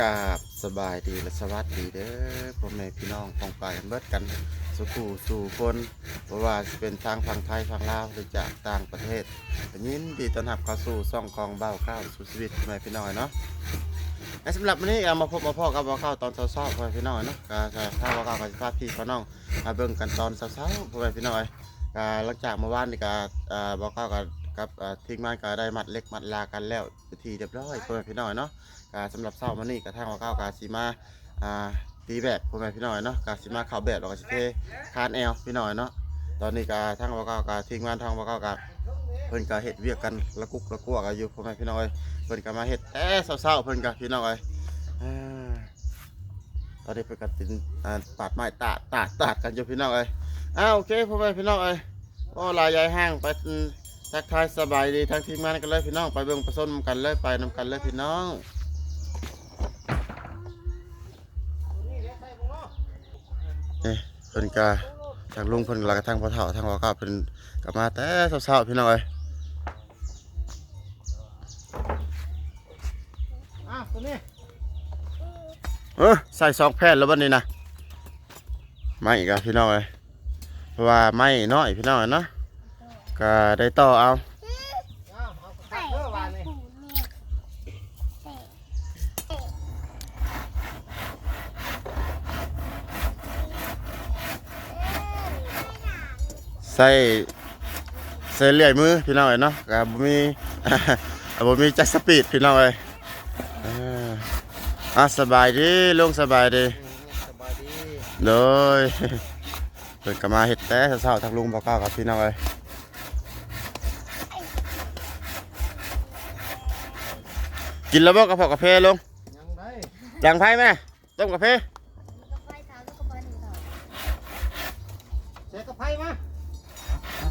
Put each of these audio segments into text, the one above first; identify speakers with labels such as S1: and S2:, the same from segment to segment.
S1: กาบสบายดีและสวัสดีเด้อพ่อแม่พี่น้องปองไปเบิดกันสุขูสู่คนเพราะว่าสิเป็นทางฝั่งไทยฝั่งลาวหรือจากต่างประเทศยินดีต้อนรับเข้าสู่ซ่องกองเบ้าข้าวสู่ชีวิตพ่อแม่พี่น้องเนาะและสำหรับวันนี้เอามาพบมาพ่อกับเบ้าข้าวตอนเช้าๆพ่อแม่พี่น้องเนาะก็จะถ้าเบ้าข้าวกับสิพาพี่พี่น้องมาเบิ่งกันตอนเช้าๆพ่อแม่พี่น้องก็หลังจากเมื่อวานนี่ก็เอ่อเบ้าข้าวกับกับเอ่อทีมงานก็ได้มัดเล็กมัดลากันแล้วทีเรียบร้อยพ่อแม่พี่น้องเนาะ กาสำหรับเศร้ามันนี่กระทั่งว่าเก้ากาสีมาอ่าตีแบบพ่อแม่พี่น้อยเนาะกาสีมาเข่าแบบแล้วก็สิเทคานแอลพี่น้อยเนาะตอนนี้กาทั้งว่าเก้ากาทิ้งงานทางว่าเก้ากาเพิ่นกาเฮ็ดเวียกกันละกุกละกัวกันอยู่พ่อแม่พี่น้อยเพิ่นกามาเฮ็ดแต่เศร้าๆเพิ่นกาพี่น้อยตอนนี้เพิ่นกาตินอ่าปาดไม้ตาดตาดตาดกันอยู่พี่น้องเอ้ยอ้าวโอเคพ่อแม่พี่น้องเอ้ยโอ้ลายยายห้างไปทักทายสบายดีทั้งทีมงานกันเลยพี่น้องไปเบิ่งประสนกันเลยไปนำกันเลยพี่น้อง นี่เพิ่นกาทางลุงเพิ่นแล้วก็ทางพ่อเฒ่าทางพ่อข้าเพิ่นกลับมาแต่เช้าๆพี่น้องเอ้ย
S2: อ้าวตัวนี้
S1: เออใส่ซองแผ่นแล้วบัดนี้นะไม่อีกอะพี่น้องเอ้ยเพราะว่าไม่น้อยพี่น้องเอ้ยเนาะก็ได้ต่อเอา
S2: อ้าวเอากระตักเด้อวานนี่
S1: ใส่ใส่เลื่อยมือพี่น้องเอ้ยเนาะก็บ่มีบ่มีจักสปีดพี่น้องเอ้ยเอออะสบายดีลุงสบายดี
S2: สบายดี
S1: เลยเปิดกมาเห็ดแต่เช้าๆทางลุงบอกกล่าวกับพี่น้องเลยกินแล้วบอกกระเพาะกาแฟลง
S2: ยังได้
S1: จังไพ่ไหมต้มกาแฟ
S2: เสียกระไพ่มา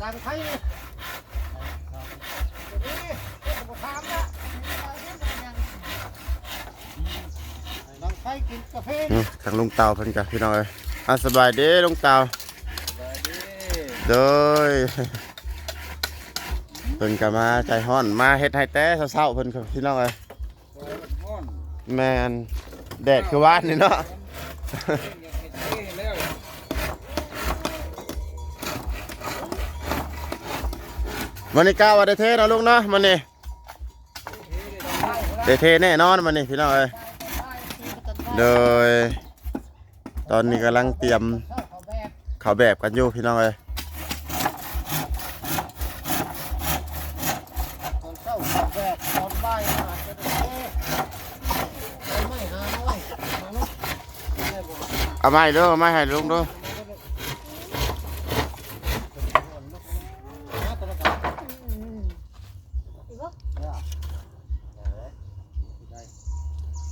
S2: ดังไพ่นี่ตัวนี้เจ้าบ่ถามละดังไพ่กินกาแฟ
S1: อืมทางลุงเตาเพิ่นกับพี่น้องเลยอะสบายดีลุงเตา
S2: สบายดี
S1: โดยเพิ่นก็มาใจฮ้อนมาเฮ็ดให้แต่เช้าๆเพิ่นกับพี่น้องเลย
S2: โอ้ยม่อน
S1: แมนแดดคือว่านนี่เนาะ มันนี่ก้าว่าได้เทเนาะลุงเนาะมันนี่ได้เทแน่นอนมันนี่พี่น้องเอ้ยโดย ตอนนี้กำลังเตรียม
S2: เช้าเขาแบบ
S1: กันอยู่พี่น้องเอ้ย
S2: เอาได้เท่ไม่หาน้อยมด้บ่
S1: เอาไม้เด้อเอาไม้ให้ลุงด้อ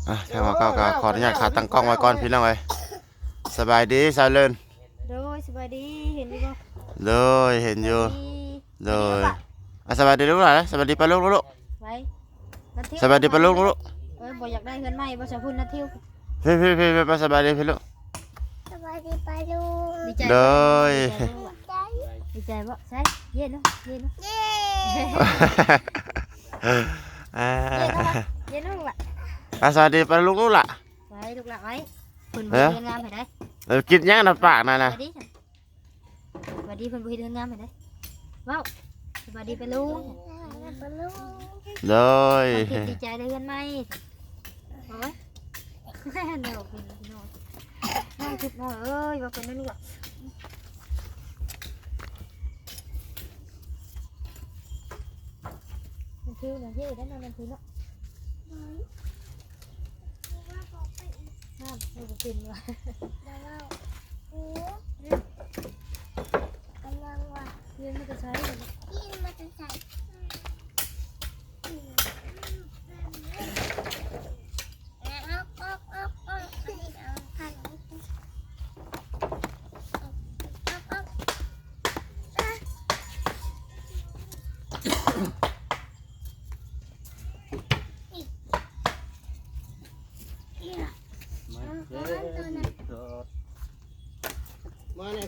S1: อะแค่ว่าก็ก็ข ออนุญาตขาตั้งกล้องไว้ก่อนพี่น้องเอ้ยสบายดีสาวเลิน
S3: โดยสบายดีเห็นดีบ่
S1: เลยเห็นอยู่เลยอะสบายดีลูกหลานสบายดีปะลูกลูก
S3: ไว้นัดเที่ยว
S1: สบายดีปะลูกลูก
S3: เอ้ยบ่อยากได้เงินใหม่บ่จะพูดนัดเที่ยว
S1: พี่พี่พี่พี่สบายดีพี่ลูก
S4: สวัสดีปาลู
S3: ดีใจ
S1: เลย
S3: ดีใจบ่ใช่เย็นเนาะเย็นเนาะ
S4: เย้
S1: อ่า
S3: เย็นเนาะลูกละ
S1: อะสวัสดีปะลูกลูกล่ะ
S3: ไว้ ลูกละไว้เพิ่น
S1: เอ้
S3: บ่
S1: ย
S3: เฮ็ดงามให้ได้
S1: เออกินยังนะปากนะ
S3: ส
S1: นะ
S3: วัสดีจ้ะสวัสดีเพิ่นบ่เฮ็ดงามให้ได้ว้าวสวัสดีไปลุง
S4: ปาลู
S1: เลย
S3: คิดดีใจได้เงินใหม่โอ้ยแม่เนาะเป็นพี่น้องน้องคิดน้อยเอ้ยว่าเป็นนั่นลูกละมันคือมันคือได้นอนมันคือเนาะ ห้ามไม่เป็นว่ะ
S4: แล้วโอ้กำลังว่า
S3: เรียนมันก็ใช้เลยนะ
S4: พี่มาจะใส่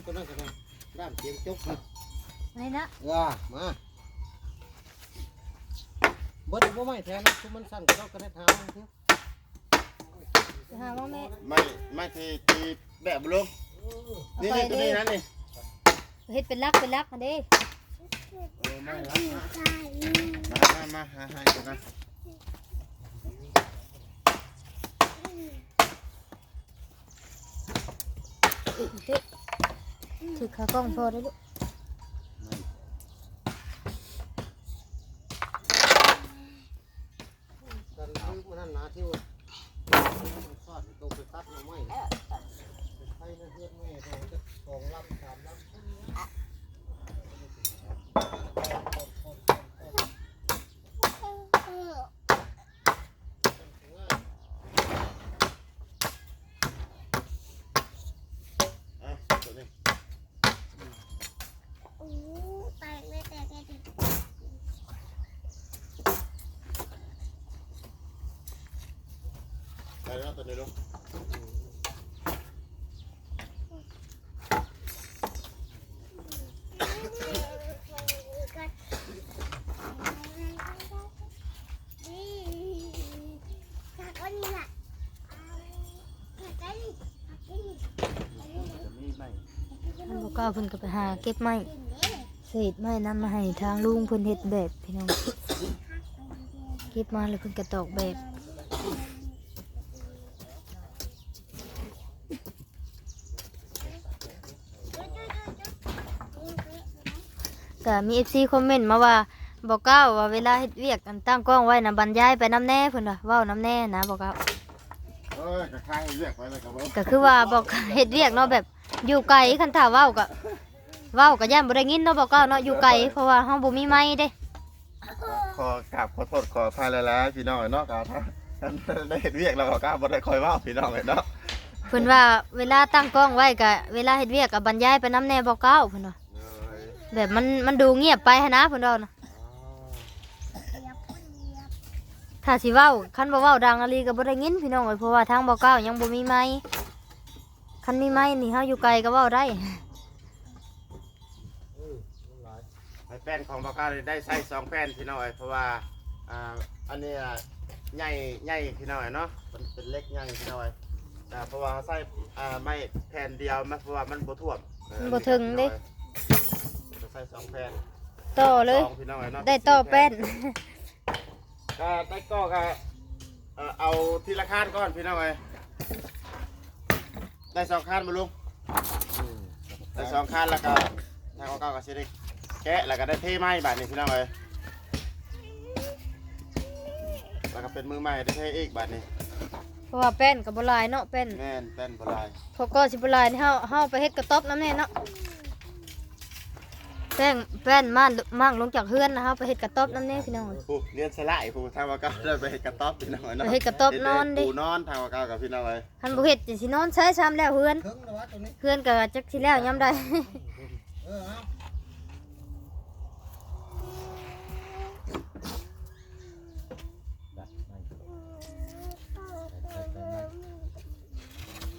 S2: ตัวนั้นก็ได้ด้านเตียงจุกนะ
S3: ไหนนะ
S2: ว่ามาเบิดบ่ไม่แทนนะคือมันสั่นก็เราก็ได้ทางเถอะ
S3: ไปหาว่าแม่
S1: ไม่ไม่ที่ที่แบบบ่ลุงนี่นี่ตัวนี้นั่นนี่
S3: เฮ็ดเป็นลักเป็นลักอันเด้
S1: เออไม่ละ
S4: ใช่
S1: มามามาหาให้กันนะ
S3: เด้ ถือขากล้องพอได้ลูก
S2: กันคือมันนั่นนะที่ว่าซอดตรงไปตัดหน่อไม้ไปนะเพื่อนแม่เขาจะสองลำสามลำ
S1: อะตัวนี้
S4: โอ้แตกเลยแตกเลยดิ
S1: ได้แล้ว ตัวนี้ลุง
S4: นี่จากวันนี้และจากกันนี่จากกันนี่
S1: จะมีไหม
S3: ท่านบ่กล้าเพิ่นก็ไปหาเก็บไม้เศษไม้นำมาให้ทางลุงเพิ่นเฮ็ดแบบพี่น้อง เก็บมาแล้วเพิ่นก็ตอกแบบ ก็มี FC คอมเมนต์มาว่าบอกเก้าว่าเวลาเฮ็ดเวียกกันตั้งกล้องไว้นะบรรยายไปน้ำแน่เพิ่นว่าเว้าน้ำแน่นะบอกเก้า
S1: เอ้ยกระคายเรียกไปเลยครับผม
S3: ก็คือว่าบอกเฮ็ดเวียกเนาะแบบอยู่ไกลคันถ้าเว้าก็เว้าก็ย่านบ่ได้ยินเนาะบอกเก้าเนาะอยู่ไกลเพราะว่าเฮาบ่มีไม้เด้
S1: ขอกราบขอโทษขออภัยหลายๆพี่น้องเนาะครับท่านได้เห็นเรียกแล้วก็กล้าบ่ได้คอยเว่าพี่น้องเนาะ
S3: เพิ่นว่าเวลาตั้งกล้องไว้ก็เวลาเฮ็ดเวียกก็บรรยายไปน้ำแน่บอกเก้าเพิ่นว่า
S1: เอ้ย
S3: แบบมันมันดูเงียบไปหันนะเพิ่นว่านะ
S4: เหยียบคนเหยียบ
S3: ถ้าสิเว้าคันบ่เว้าดังอะลีก็บ่ได้ยินพี่น้องเอ้ยเพราะว่าทางบอกเก้ายังบ่มีไม้คันมีไม้นี่เฮาอยู่ไกลก็เว้าได้
S2: เออมันหลาย
S1: ไอ้แป้นของบาก้าได้ใส่สองแป้นพี่น้องเอ้ยเพราะว่าอ่าอันนี้อะใหญ่ใหญ่พี่น้องเอ้ยเนาะมันเป็นเล็กใหญ่พี่น้องเอ้ยอ่าเพราะว่าใส่อ่าไม่แผ่นเดียวมันเพราะว่ามันบ่ท่วมเออ
S3: มันบ่ถึงเด้
S1: ใส่สองแผ่น
S3: ต่อเลย
S1: สองพี่น้องเอ้ยเนาะ
S3: ได้ต่อแป้น
S1: ก็ได้ก็ก็เอ่อเอาทีละคานก่อนพี่น้องเอ้ยได้สองคานมาลุง
S2: อืม
S1: ได้สองคานแล้วก็ทางของเก้าก็สิได้แกะแล้วก็ได้เทไม้บาดนี้พี่น้องเอ้ยแล้วก็เป็นมือใหม่ได้เทอีกบาดนี้
S3: เพราะว่าแป้นกับบหลายเนาะแป้น
S1: แม่นแป้นบลาย
S3: พอก็สิบหลายนี่เฮาเฮาไปเฮ็ดกระต๊อบน้ำแน่เนาะ แป้งแป้นม่านมั่งลงจากเฮือนนะเฮาไปเฮ็ดกระต๊อบน้ำแน่พี่น้องเอ้ย
S1: ผู้เรียนสลายผู้ทางว่าเก้าได้ไปเฮ็ดกระต๊อบพี่น้องเอ้ยเนาะ
S3: ไปเฮ็ดกระต๊อบนอนดิ
S1: ปูนอนทางว่าเก้ากับพี่น้องเอ้ย
S3: คันบ่เฮ็ดจะสินอนใช้ซ้ำแล้วเฮือน
S2: ถึงแล้ววะตรงนี้
S3: เฮือนก็จักสิแล้วยามใด
S2: เออเอาดัดไม่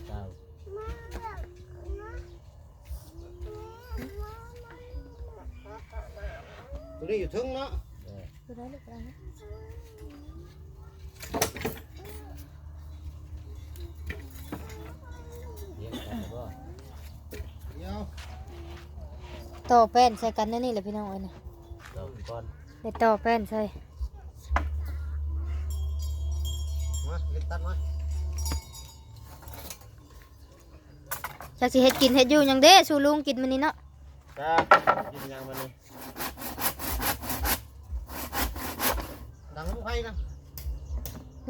S2: เก้า ตัวนี้อยู่ถึงเนาะ
S3: บ่ได้ลูกบ่ได้นะ
S2: เดี๋ยว
S3: ต่อแป้นใส่กันแน่นี่แหละพี่น้องเอ้ยนะ
S2: เดี๋ยวก่อน
S3: ได้ต่อแป้นใส่
S2: มาเล็กตัดมา
S3: จักสิเฮ็ดกินเฮ็ดอยู่หยังเด้สู่ลุงกินมื้อนี้เนาะ
S1: จ้ากินยังมันนี่
S2: ดังน้ำไฟนะ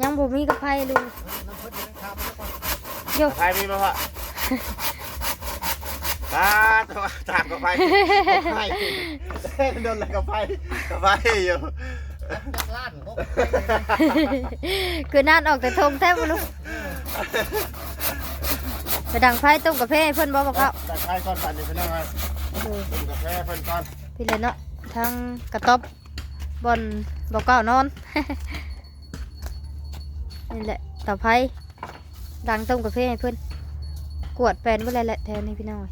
S3: ยังบ่มีกับไผลุง
S2: น้ำเพิ่นยังทำแล้วก่อน
S3: โย
S1: ใครมีบ่พ่อตาตัวตามกับไฟกับไฟโดนอะไรกับไฟกับไฟอยู่
S2: จากล้านเขา
S3: คือนั่นออกแต่ทงแท้บ่ลุงไปดังไผต้มกาแฟให้เพิ่นบ่บอกเขา
S1: ตัดไฟก่อนปั่นนี่พี่น้องครับ
S3: เออ
S1: ดื่มกาแฟเพิ่นก่อน
S3: พี่เลยเนาะทั้งกระต๊อบบอน บอกเก้านอน นี่แหละต่อไผ่ดังต้มกาแฟให้เพื่อนกวดแฟนเพื่ออะไรแหละแทนนี้พี่น้อย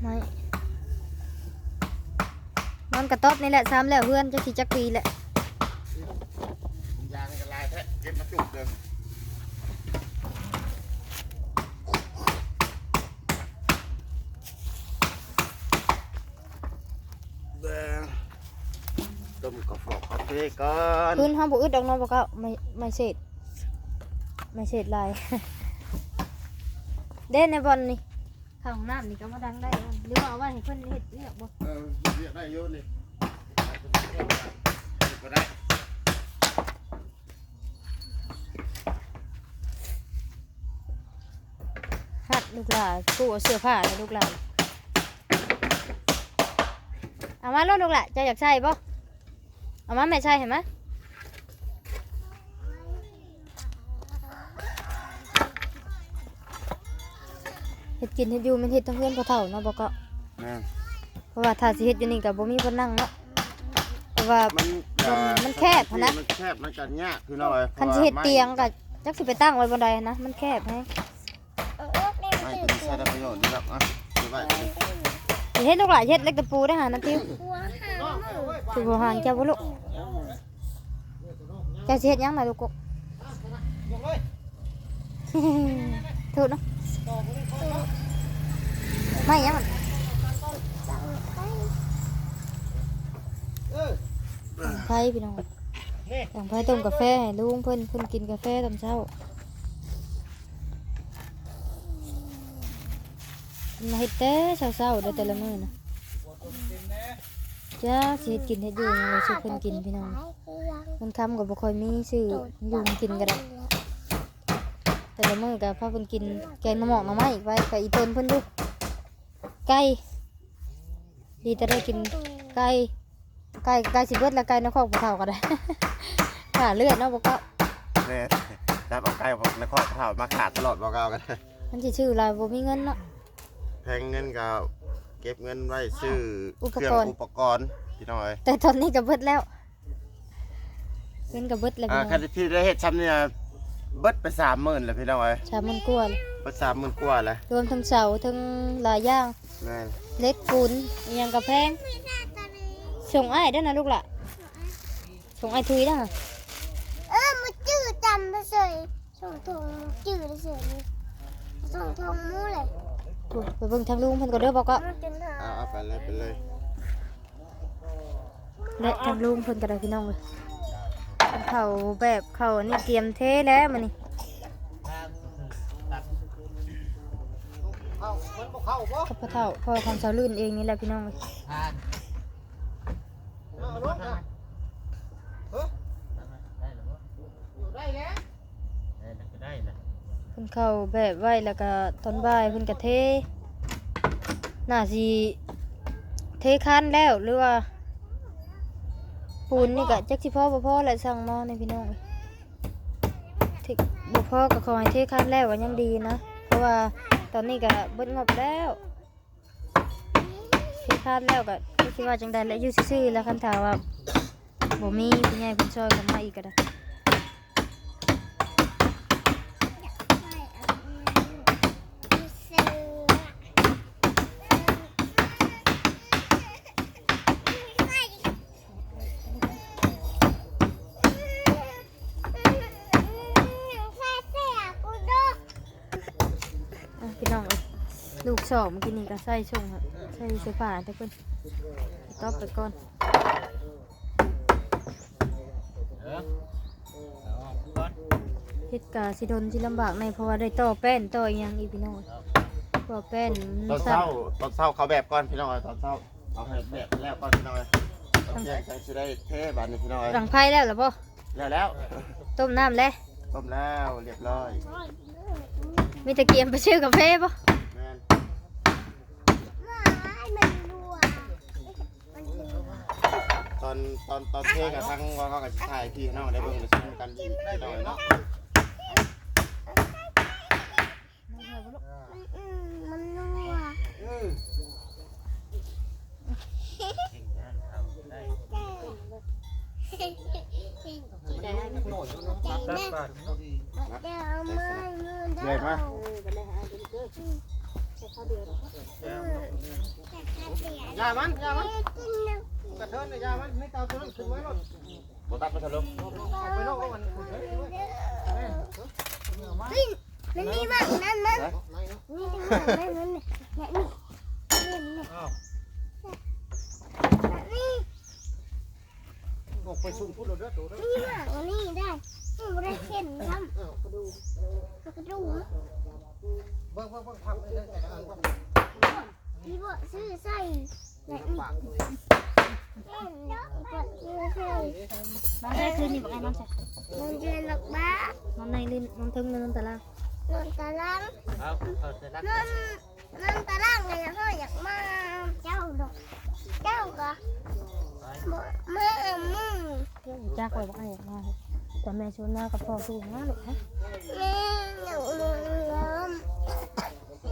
S3: ไม่นอนกระต๊อบนี่แหละซ้ำแล้วเพื่อนจะขี่จักรีแหละ
S1: จุกเลยแดงต้มกาแฟกาแฟก่อ น
S3: พื้นห้ามบ่อึดดอกเน้องบ่ก็ไม่ไม่เสร็จไม่เสร็จลายเด่นในบอลนี่ข้างห้องน้ำนี่ก็มาดังได้บ่หรือว่าเอาไว้ให้เพิ่นเฮ็ดเรียกบ่
S1: เออเรียกได้เยอะนี่ก็ได้
S3: หัดลูกหลานกู้เอาเสื้อผ้าให้ลูกหลานเอามาลูกลูกหลานเจะอยากใส่บ่เอามาแม่ใส่เห็นไหม กินเฮ็ดอยู่มันเฮ็ดทั้งเพื่อนพอเฒ่าเนาะบ่ก็
S1: แม่น
S3: เพราะว่าถ้าสิเฮ็ดอยู่นี่ก็บ่มีคนนั่งเนาะเพราะว่า
S1: มัน
S3: มันมันแคบหั้นนะ
S1: มันแคบมันกันยากคือน้อย
S3: คันสิเฮ็ดเตียงก็จักสิไปตั้งไว้บนใดนะมันแคบแฮง
S4: เออเออเล่น
S1: ไม่
S4: ตื่
S1: เป็น
S4: น
S1: ใช้ได้ประโยชน์นี่ครับอะดูไว้
S3: สิเฮ็ดลูกหลานเฮ็ดเล็กตะปูได้หานาที
S4: หัวหางมือ
S3: สิบ่ห่างเจ้าบ่ลูกเจ้าสิเฮ็ดหยังน่ะลูกกก
S2: ลงเลย
S3: ถูกเนาะ ไม่ยัง
S4: ไป
S2: เออ
S3: ไผพี่น้องอย่างไผต้มกาแฟให้ลุงเพิ่นเพิ่นกินกาแฟตอนเช้าเพิ่นมาเฮ็ดแต่เช้าๆเด้แต่ละมื้อนะจ้าสิเฮ็ดกินเฮ็ดอยู่หยังไว้สู่เพิ่นกินพี่น้องมันคำก็บ่ค่อยมีซื้อยู่กินก็ได้แต่ละมื้อก็พาเพิ่นกินแกงหน่อหมอกหน่อไม้อีกไว้กับอีตนเพิ่นดู ไก่ดีแต่ได้กินไก่ไก่ไก่สิเบิดแล้วไก่นครบ่เท่าก็ได้ขาเลือดเนาะบ่ก็
S1: แม่จับเอาไก่ของนครเท่ามาขาดตลอดบอกเอากัน
S3: มันสิชื่อหลายบ่มีเงินเนาะ
S1: แพงเงินก็เก็บเงินไว้ซื้อ
S3: อุป
S1: เครื่อง
S3: กรณ์
S1: อุปกรณ์พี่น้อย
S3: แต่ตอนนี้ก็เบิดแล้วเงินก็เบิดแล้ว
S1: อ่า
S3: พี่
S1: คั
S3: น้
S1: น
S3: อง
S1: ที่ได้เฮ็ดซ้ำเนี่ยเบิดไปสามหมื่นเลยพี่น้อย
S3: ชามันกลัวเลย
S1: เบิดสามหมื่นกว่าเลย
S3: รวมทั้งเสาทั้งหลายอย่าง
S1: แม่น
S3: เล็กปูนอิหยังก็แพงส่งอ้ายเด้อนะลูกล่ะส่งอ้ายทุยเด้อ
S4: เออมันจืดจำไปเฉยส่งทงจืดเฉยส่งทงมูเลย
S3: โอ้ยไปเบิ่งทางลุงเพิ่นก็เด้อบอกก็
S4: มันจนหา
S1: เอาเอาไปเลยไปเลย
S3: และทางลุงเพิ่นก็ได้พี่น้องเลยเพิ่นเข้าแบบเข้านี่เตรียมเทแล้วมื้อนี้
S2: เข้ามันบ่ เข้าบ่
S3: กับพ่อเฒ่าพ่อของสาวลื่นเองนี่แหละพี่น้องเลย
S2: เอารถนะเฮ้ยอยู่ได้แล้ว
S3: เพิ่นเข้าแบบไว้แล้วก็ตอนบ่ายเพิ่นก็เทน่าสิเทคันแล้วหรือว่า ปูนนี่ก็จักสิพอบ่พอแหละสั่งมาในพี่น้องเอ้ยเทบ่พอก็ขอให้เทคันแล้วก็ยังดีนะ เพราะว่า ตอนนี้ก็เบิดงบแล้วเทคันแล้วก็บ่คิดว่าจังได้และอยู่ซื่อๆแล้วคันถามว่าบ่มีผู้ใหญ่เพิ่นช่วยกันมาอีกก็ได้ อะพี่น้องเอ้ยลูก สอบเมื่อกี้นี่ก็ใส่ช่งครับใส่เสื้อผ้าแต่เพิ่นตอบไปก่อนเฮ็ดกาสิดนสิลำบากในเพราะว่าได้ต่อแป้นต่ออีหยังอีกพี่น้องเอ้ยต่อแป้น
S1: ตอนเช้าตอนเช้าเขาแบบก่อนพี่น้อยตอนเช้าเอาให้แบบแล้วก่อนพี่น้อยตอนแยกจังสิได้เทบานนี้พี่น้อย
S3: หลังไพ่แล้วเหรอบ่
S1: แล้วแล้ว
S3: ต้มน้ำแล้ว
S1: ต้มแล้วเรียบร้อย
S3: มีตะเกียมไปชื่อกาแฟบ่
S1: แม่นตอนตอนตอนเทกับทั้งว่าเขากับถ่ายพี่น้องได้เบิ่งได้ชมกันดีพี่น้อยเนาะ
S4: มันนัว
S2: อืม
S4: ใจแม่
S2: โน่นมันต้องตัดตัดตัดพอดี
S4: เดี๋ยวมาเงิน
S1: เหนื่อยไหม
S2: ยามันยามันกระเทินเลยยามันไม่เตาตัวนั้นขึ้นไว้รถ
S1: บ่ตัดมาซะลง
S2: เอาไปนอกก็มันคุยกันด้วยแม่เนื้อมา
S4: มันนี่มากนั่นนั่น
S2: ไหนเนาะ
S4: นี่ที่มากนั่นนั่นเนี่ยนี่นี่นี่
S2: อ้าว
S4: นี่
S2: ออกไปซุ่มพูดเราเด้อตัวเด้อ
S4: นี่มากกว่านี่ได้นี่ไม่ได้เข็นท
S2: อ้าวกระดูำ
S4: กระดูก
S2: เบิ่งเบิ่งเบิ่งพักเลยได้แต่อันก็
S4: นี่บ่ซื้อใส่แบบนี้
S2: ปากตัว
S4: เอ็นเนาะบ่ซื้อใส่
S3: นอนได้คืนนี่บอกไอ้นอนใส่
S4: มันเดือนหลักบ้าน
S3: อนในลิ้นนอนทึงนอนตาราง
S4: นอนตาราง
S2: เอาเอาเสร็จแล้ว
S4: นอนนอนตารางเลยนะพ่ออยากมาเจ้าดอกเจ้าก็บ่มามึง
S3: จ้าคอยบอกไอ้อยากมาแต่แม่ชวนมากับพ่อสู้มาลูกฮะ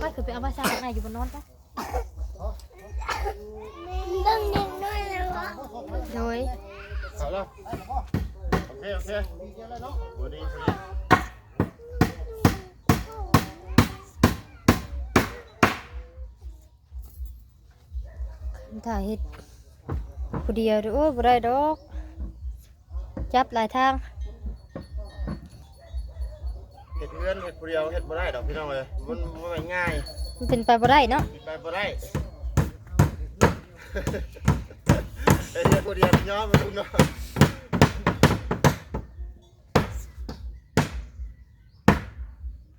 S3: ไปคือไปเอาภาษาของไอ้อยู่บนนอนปะ
S4: ต้องเด็กน้อยแล้ววะ
S3: โดย
S1: เอาแล้วโอเคโอเค
S2: ดีเยอะเลยเนาะ
S1: บ่ดีสิ
S3: ถ่ายเฮ็ดผู้เดียวเด้อโอ้ยบ่ได้ดอก จับหลายทาง
S1: เฮ็ดเงินเฮ็ดผู้เดียวเฮ็ดบ่ได้ดอกพี่น้องเอ้ยมันบ่แม่นง่าย
S3: มันเป็นไปบ่ได้เนาะ
S1: มีไปบ่ได้เอ้ยเฮ็ดผู้เดียวย้อมมาดูเนาะ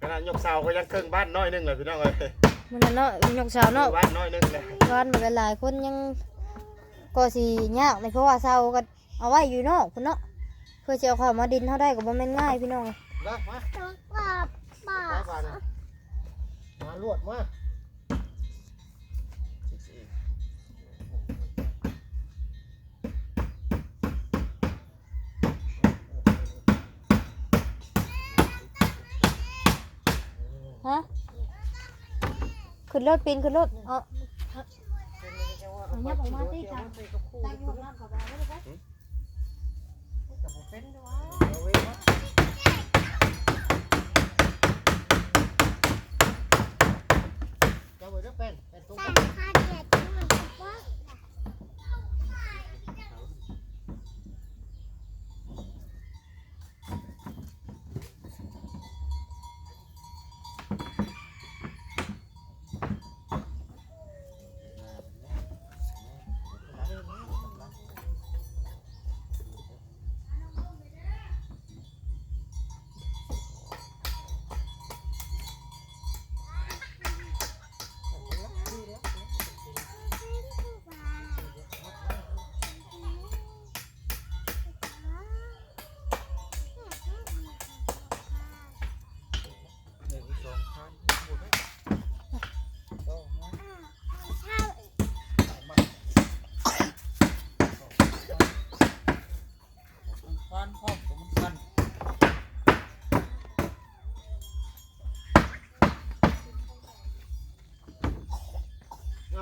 S1: ขนาดยกเสาก็ยังครึ่งบ้านน้อยหนึงเลยพี่น้องเอ้ย
S3: มันน่ะเนาะยกเสาวเนาะ
S1: บ้านน้อยหนึงเลย
S3: บ้านมันหลายคนยังก็สิยากเลยเพราะว่าเสาก็เอาไว้อยู่นอกพุ่นเนาะเพื่อจะเอาเข้ามาดินเท่าได้ก็บ่แม่นง่ายพี่น้อง
S2: นะมา
S4: ต้องกลั บบ้า
S2: ไปบ้านนะมาลวดมา
S3: ฮะขึ้นรถปีนขึ้นรถเอาเอายับออกมาสิค่ะตั้งอยู่ข้างล่างเขาไปเอาไว้เลยไป
S2: เอาไว้มา เจ้าไว้เด้อเป็นเป็นตุ้ง
S4: แต่ข้าเดียด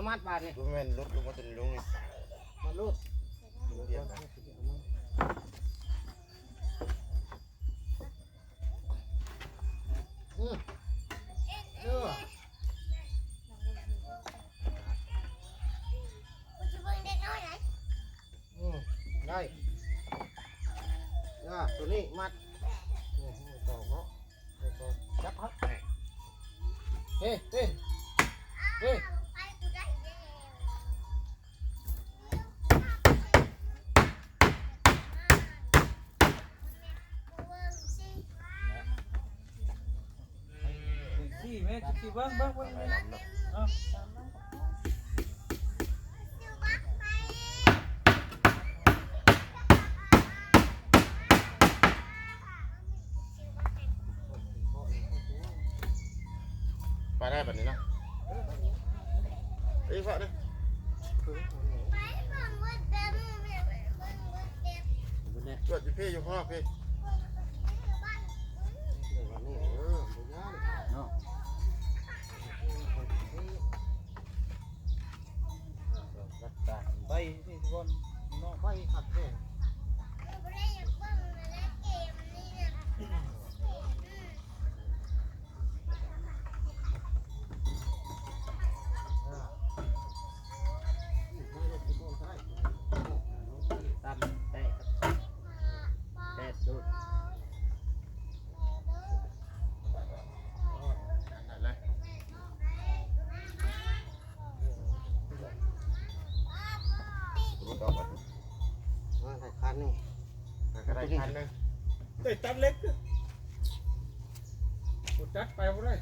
S4: มา
S2: มัดบาทนี่
S1: บ่แม่นรถลงมาถึงลุงนี่
S2: มาลูด
S1: ลุงเดียวกัน
S2: อื
S4: สี่
S5: แม่สี่เบิ้งเบิ้งเบิ้งเอา
S1: น้อ
S4: ง
S5: ไฟ
S2: ขัดแท้
S4: บ่ได้อยากเบิ่ ก็
S2: ได้คันหนึง
S1: ได้
S5: ตัดเล็กกดจัดไปบ่ได้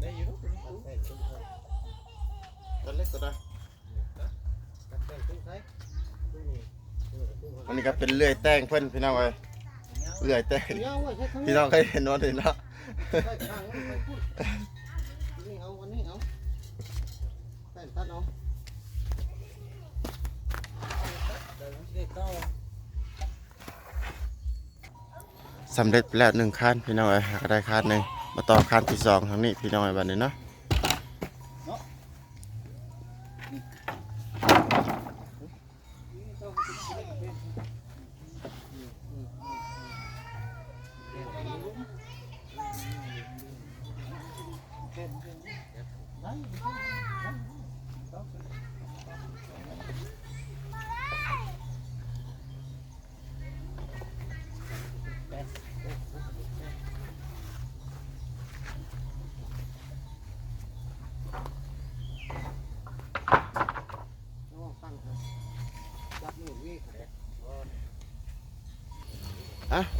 S5: ได้อยู่
S2: ตัดแป้งตุ้งใส่
S1: ตัวเล็กตัวน้อย
S2: ตัดแป้งตุ้งใส่ตุ้งนี่เออตุ้ง
S1: อันนี้ก็เป็นเลื่อยแต้งเพิ่นพี่น้องเอ้ยเลื่อยแต้ง
S2: เงาไว้ใช้ทั้ง
S1: พี่น้องเคยเห็นว่าเห็นเนาะ
S2: ใช้ข้างนี้ไปพูดนี่เอาอันนี้เอาแป้งตัดเอา
S5: ได้เก้า
S1: สำเร็จไปแล้วหนึ่งคันพี่น้องเอ้ยก็ได้คันหนึ่งมาต่อคันที่สองทางนี้พี่น้องเอ้ยบัดนี้เนาะ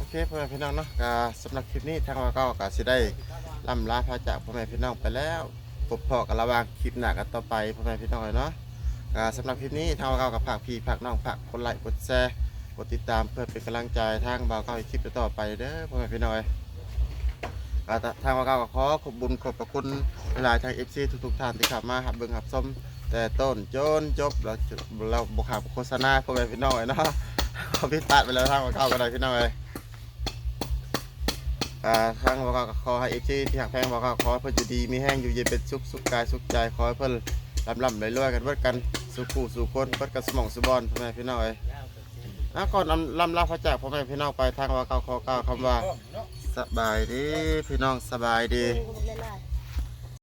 S2: เค
S1: พ่อแม่พี่น้องเนาะก็สำหรับคลิปนี้ทางเราก็ก็สิได้ล่ำลาพาจากพ่อแม่พี่น้องไปแล้วพบพอกันระหว่างคลิปหน้ากันต่อไปพ่อแม่พี่น้องเนาะก็สำหรับคลิปนี้ทางเราก็กับฝากพี่ฝากน้องฝากกดไลค์กดแชร์กดติดตามเพื่อเป็นกำลังใจทางบ่าวเก้าอีกคลิปต่อไปเด้อพ่อแม่พี่น้องทางบ่าวเก้าก็ขอขอบบุญขอบพระคุณหลายทาง FC ทุกๆท่านที่ข้ามาหับเบิ่งหับชมแต่ต้นจนจบเราเราบ่ขาโฆษณาพ่อแม่พี่น้องเนาะขอพิดพลาดไปแล้วทางบ่าวเก้าก็ได้พี่น้องเอ้ย ทางบอกก็ขอให้เอฟซีที่หักแพงบอกก็ขอเพื่ออยู่ดีมีแห้งอยู่เย็นเป็นสุขสุขกายสุขใจขอให้เพิ่นลำลำรวยกันเพื่อกันสุขผู้สุขคนเพื่อกันสมองสุบอนพ่อแม่พี่น้องเอ้ยอะก่อนลำลำลาพระจากพ่อแม่พี่น้องไปทางว่าเก้าขอเก้าคำว่าสบายดีพี่น้องสบายดี